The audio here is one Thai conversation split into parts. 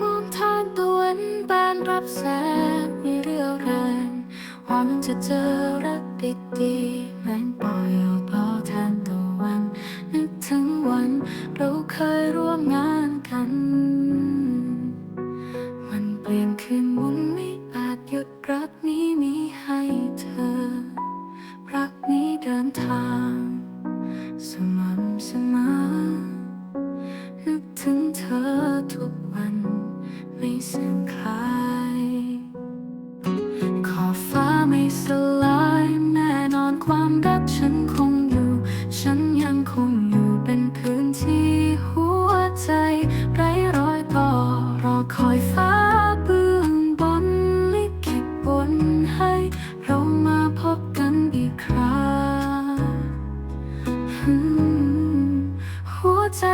มองทางตวันบานรับแสงมีเรี่ยวแรงหวังจะเจอรักติดี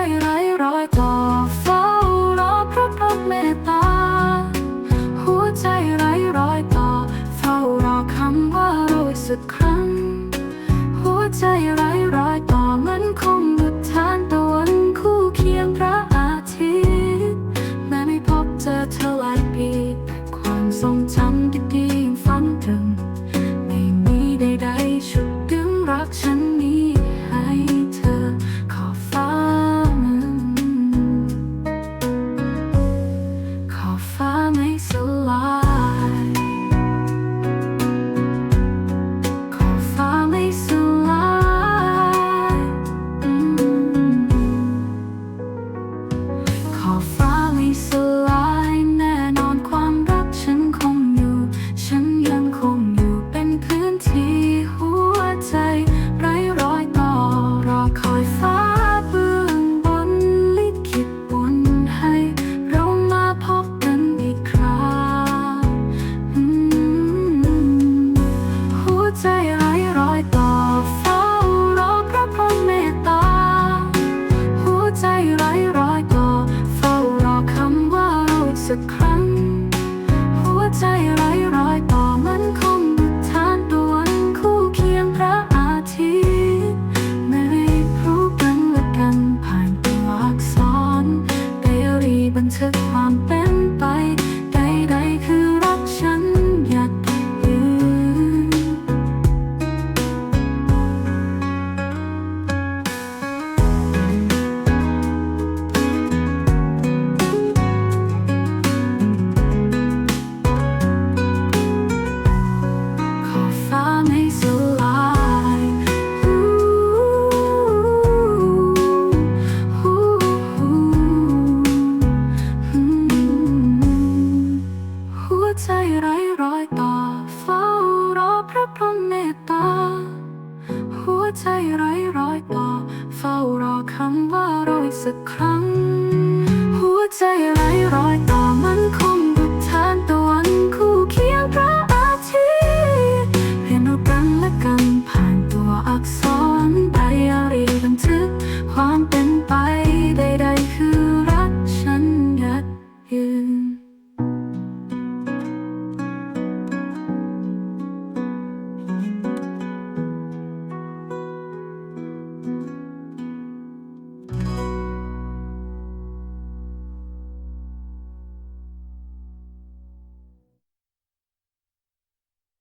อยไร้รอยต่อเฝ้ารอพระพรเมตตา หัวใจไร้รอยต่อ เฝ้ารอคำว่ารู้สุดครั้ง หัวใจไร ใจไร้รอยต่อมันคง หัวใจไร้รอยต่อ เฝ้ารอคำว่าราอีกสักครั้ง